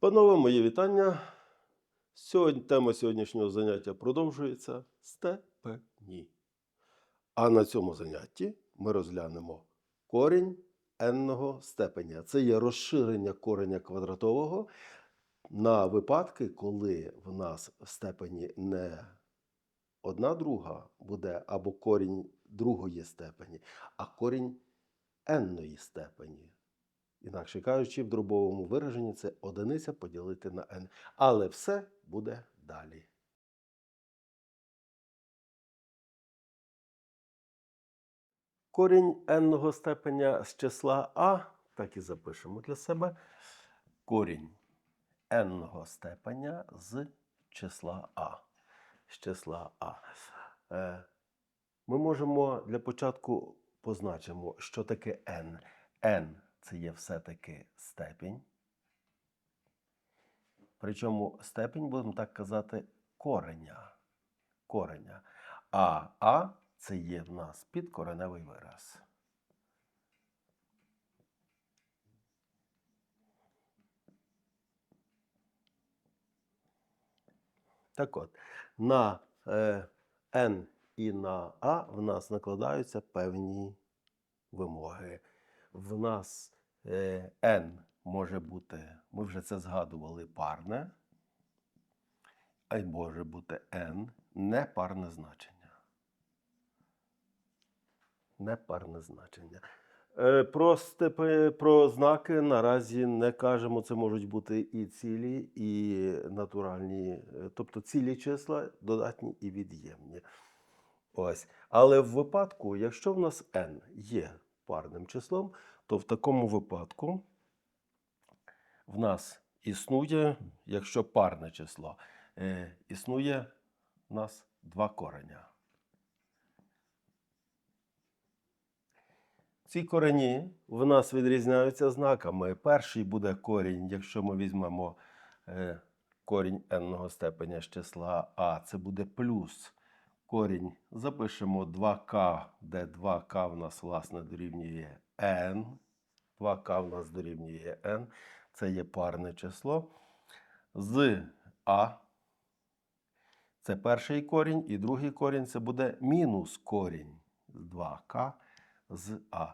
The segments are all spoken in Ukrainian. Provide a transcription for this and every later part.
Панове, мої вітання. Сьогодні, тема сьогоднішнього заняття продовжується степені. А на цьому занятті ми розглянемо корінь n степеня. Це є розширення кореня квадратового на випадки, коли в нас в степені не одна друга буде або корінь другої степені, а корінь n степені. Інакше кажучи, в дробовому вираженні це одиниця поділити на n. Але все буде далі. Корінь n степеня з числа а, так і запишемо для себе. Корінь n степеня з числа а. З числа а. Е, Ми можемо для початку позначимо, що таке n. n це є все-таки степінь. Причому степінь, будемо так казати, кореня. кореня. А А це є в нас підкореневий вираз. Так от, на е, N і на А в нас накладаються певні вимоги. В нас N може бути, ми вже це згадували, парне, а й може бути N непарне значення. Непарне значення. Е, Про, степи, про знаки наразі не кажемо. Це можуть бути і цілі, і натуральні, е, тобто цілі числа, додатні і від'ємні. Ось. Але в випадку, якщо в нас n є парним числом, то в такому випадку в нас існує, якщо парне число, е, існує в нас два кореня. Ці корені в нас відрізняються знаками. Перший буде корінь, якщо ми візьмемо е, корінь n степеня з числа А, це буде плюс корінь. Запишемо 2k, де 2k в нас, власне, дорівнює n. 2k в нас дорівнює n. Це є парне число. З А. Це перший корінь, і другий корінь це буде мінус корінь з 2k з А.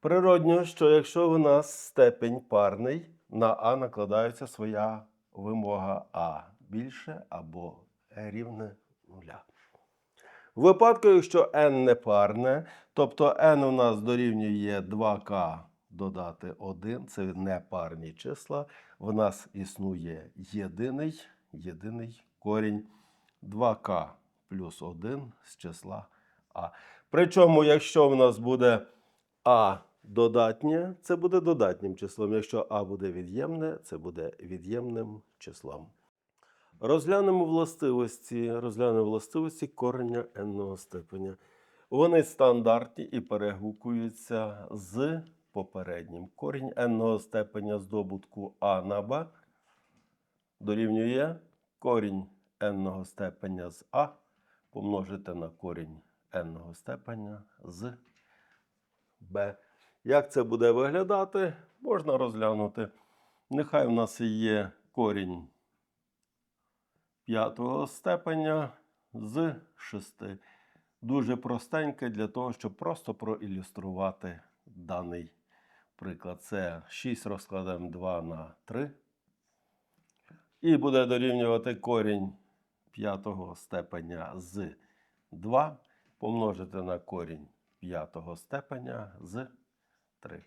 Природньо, що якщо в нас степень парний, на А накладається своя вимога А більше або рівне нуля. В випадку, якщо n не парне, тобто n у нас дорівнює 2k додати 1, це непарні числа, в нас існує єдиний, єдиний корінь 2k плюс 1 з числа А. Причому, якщо в нас буде А додатнє, це буде додатнім числом. Якщо А буде від'ємне, це буде від'ємним числом. Розглянемо властивості, розглянемо властивості кореня n степеня. Вони стандартні і перегукуються з попереднім. Корінь n степеня з добутку а на b дорівнює корінь n степеня з а помножити на корінь n степеня з b. Як це буде виглядати, можна розглянути. Нехай в нас є корінь п'ятого степеня з 6. Дуже простеньке для того, щоб просто проілюструвати даний приклад. Це 6 розкладаємо 2 на 3. І буде дорівнювати корінь п'ятого степеня з 2 помножити на корінь п'ятого степеня з 3.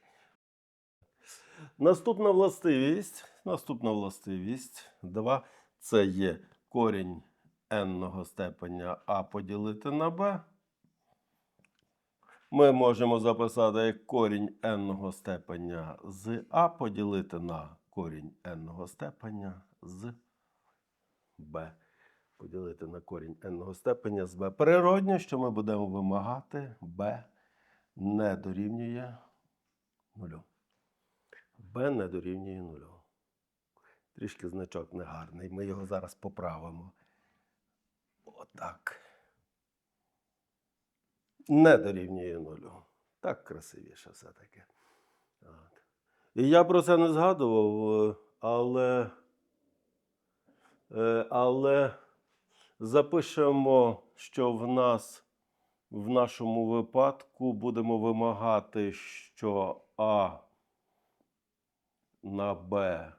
Наступна властивість. Наступна властивість 2. Це є корінь n степеня а поділити на b. Ми можемо записати як корінь n степеня з а поділити на корінь n степеня з b. Поділити на корінь n степеня з b. Природньо, що ми будемо вимагати b не дорівнює нулю. b не дорівнює нулю. Трішки значок негарний. Ми його зараз поправимо. Отак. Не дорівнює нулю. Так красивіше все-таки. І я про це не згадував, е, але Е, Але запишемо, що в нас в нашому випадку будемо вимагати, що А на Б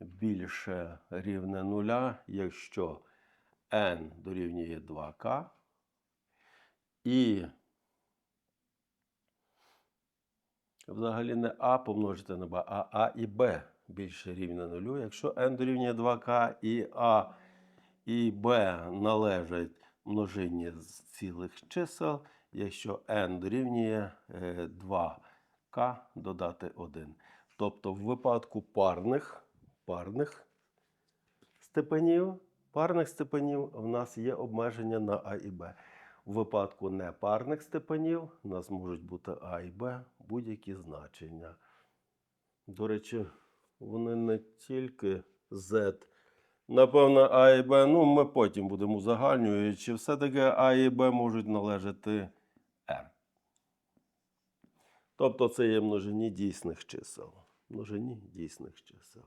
більше рівне нуля, якщо n дорівнює 2k, і взагалі не А помножити на Б, а А і Б більше рівне нулю. Якщо n дорівнює 2k і А і Б належать множині з цілих чисел, якщо n дорівнює е, 2k додати 1. Тобто в випадку парних, парних степенів, парних степенів в нас є обмеження на А і Б. У випадку непарних степенів у нас можуть бути А і Б будь-які значення. До речі, вони не тільки Z. Напевно, А і Б, ну ми потім будемо узагальнювати, чи все-таки А і Б можуть належати R. Тобто це є множині дійсних чисел. Множині дійсних чисел.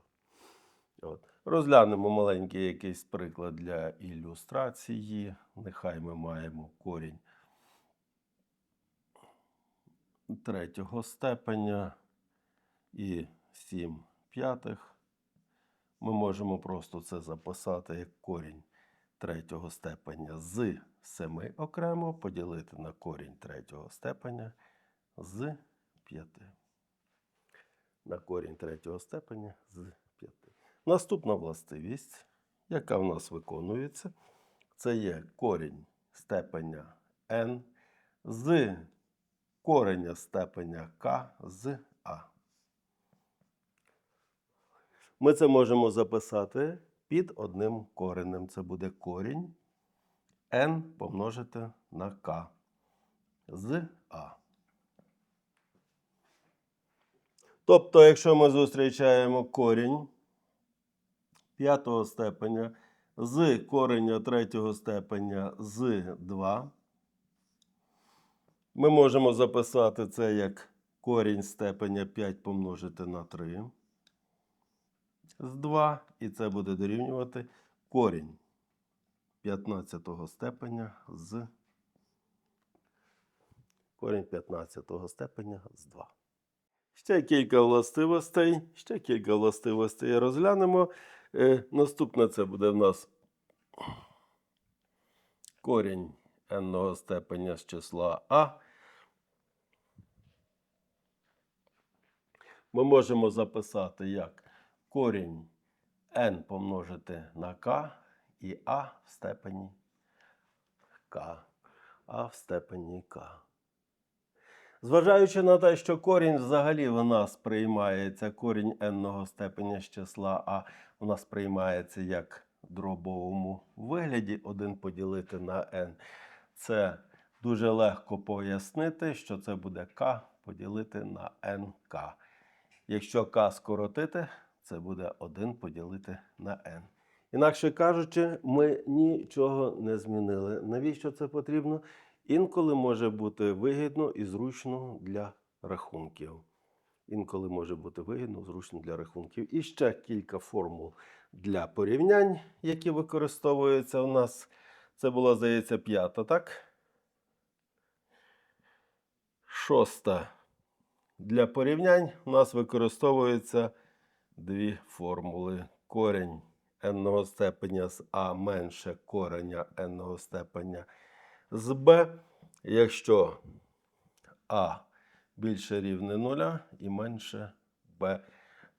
От. Розглянемо маленький якийсь приклад для ілюстрації. Нехай ми маємо корінь третього степеня і 7 п'ятих. Ми можемо просто це записати як корінь третього степеня з 7 окремо, поділити на корінь третього степеня з 5. На корінь третього степеня з 5. Наступна властивість, яка в нас виконується, це є корінь степеня n з кореня степеня k з a. Ми це можемо записати під одним коренем. Це буде корінь n помножити на k з a. Тобто, якщо ми зустрічаємо корінь п'ятого степеня з кореня третього степеня з 2, ми можемо записати це як корінь степеня 5 помножити на 3 з 2, і це буде дорівнювати корінь 15 степеня з корінь 15 степеня з 2. Ще кілька властивостей, ще кілька властивостей розглянемо. Е, наступне це буде в нас корінь n степеня з числа А. Ми можемо записати як корінь n помножити на k і а в степені k. А в степені k. Зважаючи на те, що корінь взагалі в нас приймається, корінь n степеня з числа А у нас приймається як в дробовому вигляді 1 поділити на n. Це дуже легко пояснити, що це буде k поділити на nk. Якщо k скоротити, це буде 1 поділити на n. Інакше кажучи, ми нічого не змінили. Навіщо це потрібно? Інколи може бути вигідно і зручно для рахунків. Інколи може бути вигідно, зручно для рахунків. І ще кілька формул для порівнянь, які використовуються у нас. Це була, здається, п'ята, так? Шоста. Для порівнянь у нас використовуються дві формули. Корінь n степеня з А менше кореня n степеня з Б, якщо А більше рівне 0 і менше Б.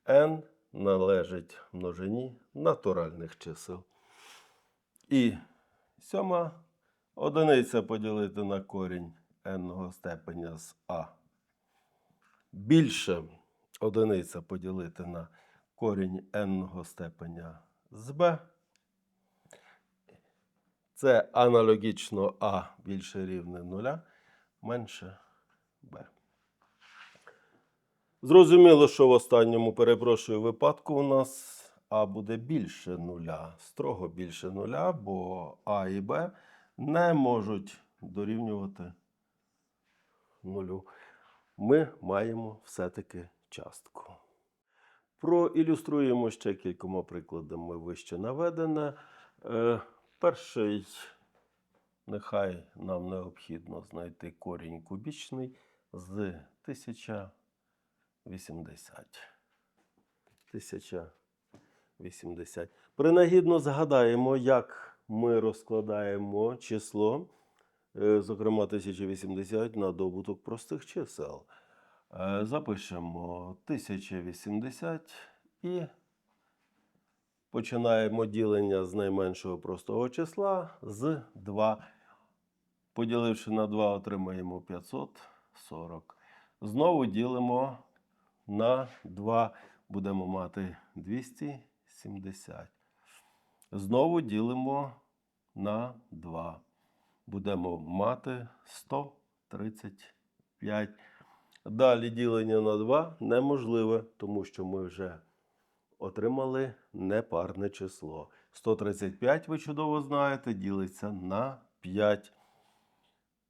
n належить множині натуральних чисел. І сьома одиниця поділити на корінь n степеня з А. Більше одиниця поділити на корінь n степеня з b. Це аналогічно а більше рівне 0, менше b. Зрозуміло, що в останньому, перепрошую, випадку у нас а буде більше нуля, строго більше нуля, бо а і б не можуть дорівнювати нулю. Ми маємо все-таки частку. Проілюструємо ще кількома прикладами вище наведене. Перший, нехай нам необхідно знайти корінь кубічний з 1080. 1080. Принагідно згадаємо, як ми розкладаємо число, е, зокрема 1080 на добуток простих чисел. Е, Запишемо 1080 і починаємо ділення з найменшого простого числа з 2. Поділивши на 2, отримаємо 540. Знову ділимо на 2, будемо мати 270. Знову ділимо на 2. Будемо мати 135. Далі ділення на 2 неможливе, тому що ми вже отримали непарне число. 135, ви чудово знаєте, ділиться на 5.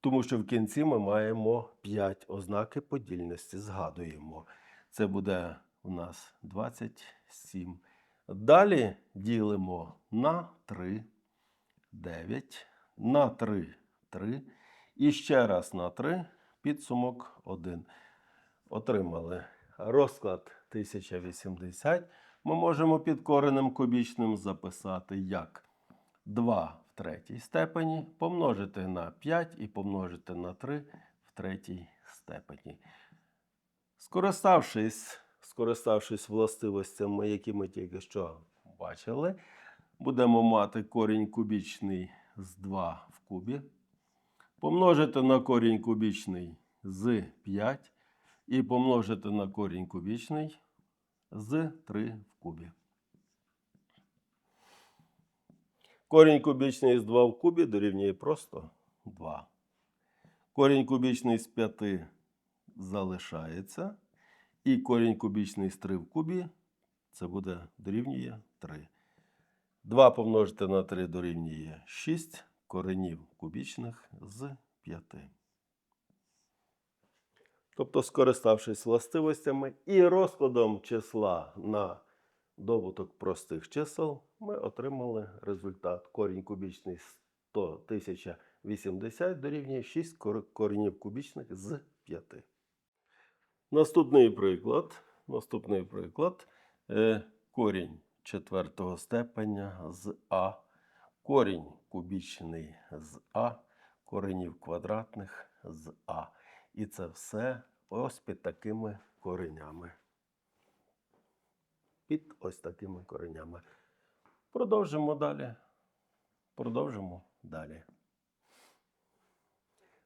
Тому що в кінці ми маємо 5 ознаки подільності. Згадуємо. Це буде у нас 27. Далі ділимо на 3, 9, на 3, 3. І ще раз на 3, підсумок 1. Отримали розклад 1080. Ми можемо під коренем кубічним записати як 2 в третій степені помножити на 5 і помножити на 3 в третій степені. Скориставшись, скориставшись властивостями, які ми тільки що бачили, будемо мати корінь кубічний з 2 в кубі, помножити на корінь кубічний з 5 і помножити на корінь кубічний з 3 в кубі. Корінь кубічний з 2 в кубі дорівнює просто 2. Корінь кубічний з 5 залишається. І корінь кубічний з 3 в кубі це буде дорівнює 3. 2 помножити на 3 дорівнює 6 коренів кубічних з 5. Тобто, скориставшись властивостями і розкладом числа на добуток простих чисел, ми отримали результат. Корінь кубічний 100 1080 дорівнює 6 кор- коренів кубічних з 5. Наступний приклад. Наступний приклад. Е, корінь четвертого степеня з А. Корінь кубічний з А. Коренів квадратних з А. І це все ось під такими коренями. Під ось такими коренями. Продовжимо далі. Продовжимо далі.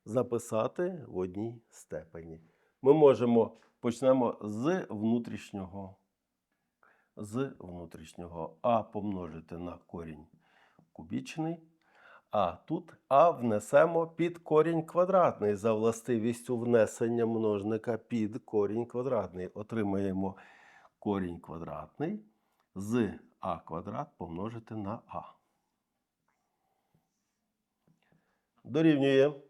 Записати в одній степені. Ми можемо почнемо з внутрішнього. З внутрішнього А помножити на корінь кубічний. А тут А внесемо під корінь квадратний за властивістю внесення множника під корінь квадратний. Отримаємо корінь квадратний з А квадрат помножити на А. Дорівнює.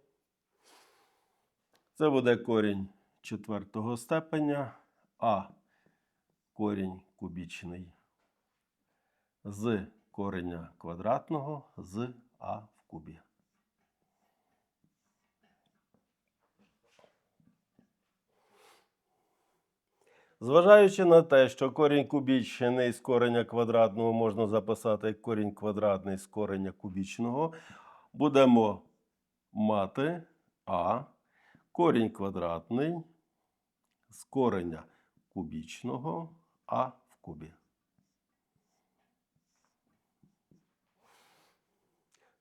Це буде корінь четвертого степеня, А корінь кубічний з кореня квадратного з А в кубі. Зважаючи на те, що корінь кубічний з кореня квадратного можна записати як корінь квадратний з кореня кубічного, будемо мати А корінь квадратний з кореня кубічного А в кубі.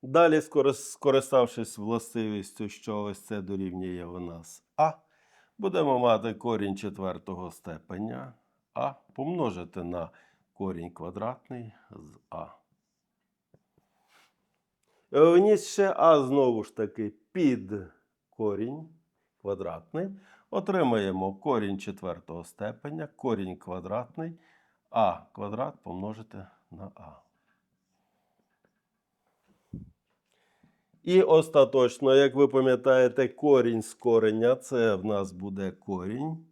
Далі, скориставшись властивістю, що ось це дорівнює у нас А, будемо мати корінь четвертого степеня А помножити на корінь квадратний з А. Е, Вніс ще А знову ж таки під корінь квадратний. Отримаємо корінь четвертого степеня, корінь квадратний, А квадрат помножити на А. І остаточно, як ви пам'ятаєте, корінь з кореня це в нас буде корінь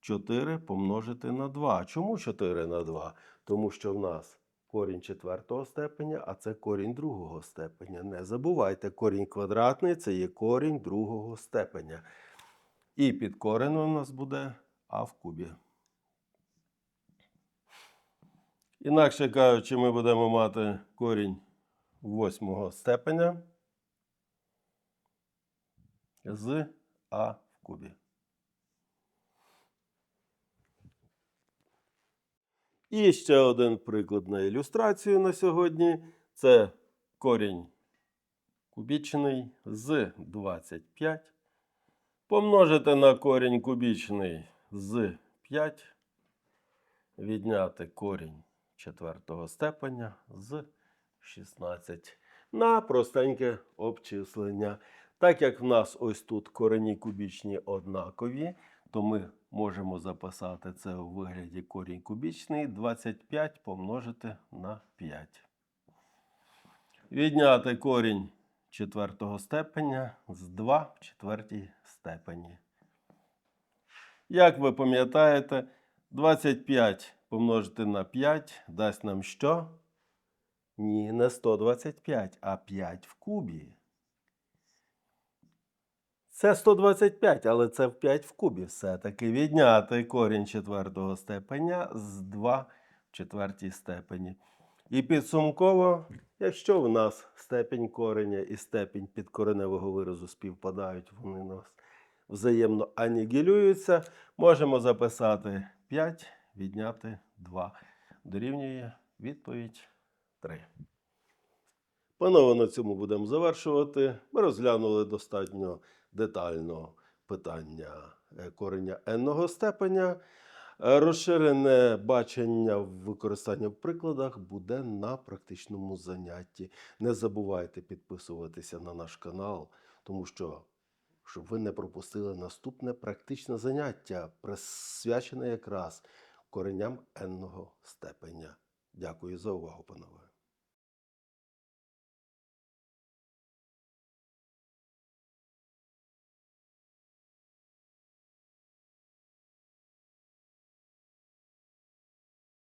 4 помножити на 2. Чому 4 на 2? Тому що в нас корінь четвертого степеня, а це корінь другого степеня. Не забувайте, корінь квадратний це є корінь другого степеня. І під коренем у нас буде а в кубі. Інакше кажучи, ми будемо мати корінь восьмого степеня з а в кубі. І ще один приклад на ілюстрацію на сьогодні. Це корінь кубічний з 25 помножити на корінь кубічний з 5, відняти корінь четвертого степеня з 16 на простеньке обчислення. Так як в нас ось тут корені кубічні однакові, то ми можемо записати це у вигляді корінь кубічний 25 помножити на 5. Відняти корінь четвертого степеня з 2 в четвертій степені. Як ви пам'ятаєте, 25 помножити на 5 дасть нам що? Ні, не 125, а 5 в кубі. Це 125, але це в 5 в кубі. Все-таки відняти корінь четвертого степеня з 2 в четвертій степені. І підсумково, якщо в нас степень кореня і степень підкореневого виразу співпадають, вони у нас взаємно анігілюються, можемо записати 5, відняти 2. Дорівнює відповідь 3. Панове, на цьому будемо завершувати. Ми розглянули достатньо детально питання е, кореня n степеня. Е, Розширене бачення використання в прикладах буде на практичному занятті. Не забувайте підписуватися на наш канал, тому що щоб ви не пропустили наступне практичне заняття, присвячене якраз кореням n степеня. Дякую за увагу, панове.